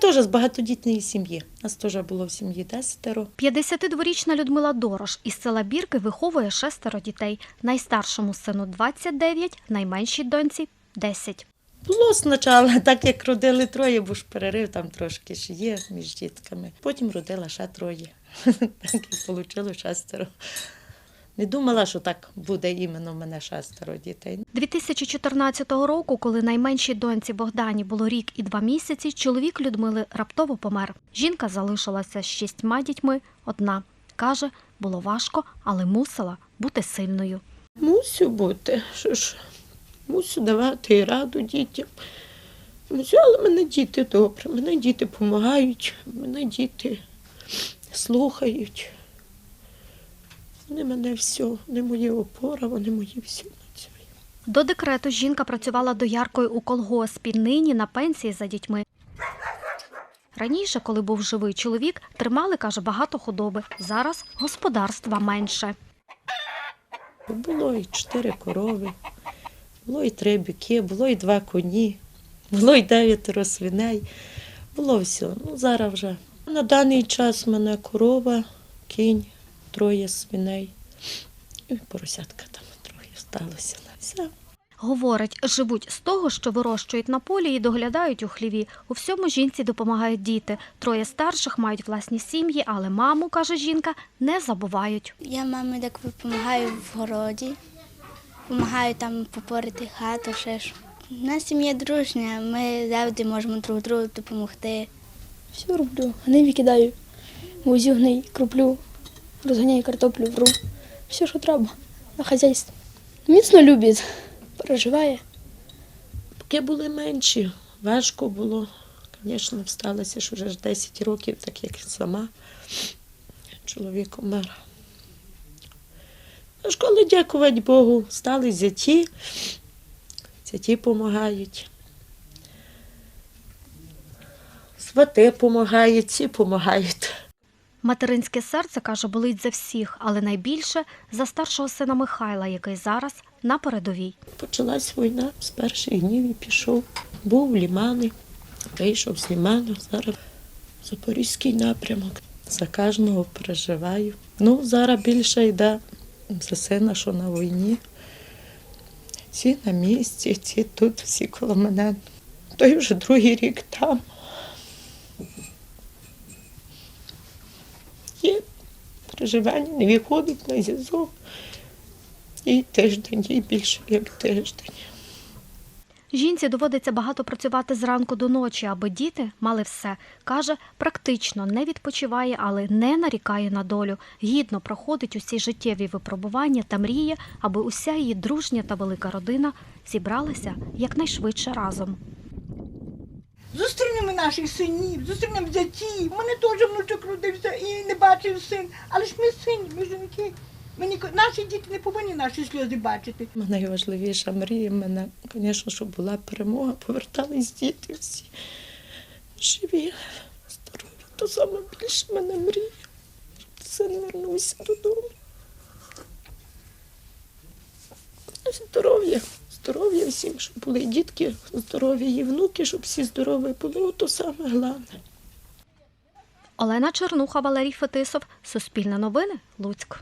теж з багатодітної сім'ї. Нас теж було в сім'ї десятеро. 52-річна Людмила Дорош із села Бірки виховує шестеро дітей. Найстаршому сину 29, найменшій доньці 10. Було спочатку, так як родили троє, бо ж перерив там трошки ж є між дітками. Потім родила ще троє. Так і вийшло шестеро. Не думала, що так буде іменно в мене шестеро дітей. 2014 року, коли найменшій доньці Богдані було рік і два місяці, чоловік Людмили раптово помер. Жінка залишилася з шістьма дітьми одна. Каже, було важко, але мусила бути сильною. Мусю бути. Що ж, мусю давати і раду дітям. Мусю, але мене діти добре, мене діти допомагають, мене діти слухають. Вони мене все, вони мої опора, вони мої на. До декрету жінка працювала дояркою у колгоспі, нині на пенсії за дітьми. Раніше, коли був живий чоловік, тримали, каже, багато худоби. Зараз господарства менше. Було і чотири корови, було і три біки, було і два коні, було і дев'ятеро свиней. Було все. Ну, зараз вже. На даний час в мене корова, кінь, троє свиней. І поросятка там трохи сталося на все. Говорить, живуть з того, що вирощують на полі і доглядають у хліві. У всьому жінці допомагають діти. Троє старших мають власні сім'ї, але маму, каже жінка, не забувають. Я мамі так допомагаю в городі, допомагаю там попорити хату, ще ж. У нас сім'я дружня, ми завжди можемо друг другу допомогти. Все роблю. Гниві кидаю, возю гний, круплю, розганяю картоплю, вру. Все, що треба на хазяйство. Міцно любить, переживає. Поки були менші, важко було. Звісно, всталося, що вже 10 років, так як сама. Чоловік умер. Школи, дякувати Богу, стали зяті, зяті допомагають. Свати допомагають, ці допомагають. Материнське серце, каже, болить за всіх, але найбільше за старшого сина Михайла, який зараз на передовій. Почалась війна з перших днів і пішов. Був в Лімани, вийшов з Ліману, зараз Запорізький напрямок. За кожного переживаю. Ну, зараз більше йде за сина, що на війні. Ці на місці, ці тут, всі коло мене. Той вже другий рік там. Є переживання, не виходить на зв'язок. І тиждень, і більше як тиждень. Жінці доводиться багато працювати зранку до ночі, аби діти мали все. Каже, практично не відпочиває, але не нарікає на долю. Гідно проходить усі життєві випробування та мріє, аби уся її дружня та велика родина зібралася якнайшвидше разом. Зустрінемо наших синів, зустрінемо. У мене теж внучок родився і не бачив син. Але ж ми сині, ми жінки. Ми Наші діти не повинні наші сльози бачити. Найважливіша мрія в мене, звісно, щоб була перемога, повертались діти всі живі, здорові. То саме більше мене мрія, син вернувся додому. Здоров'я, здоров'я всім, щоб були дітки здорові, і внуки, щоб всі здорові були. Ото саме головне. Олена Чернуха, Валерій Фетисов, Суспільне новини, Луцьк.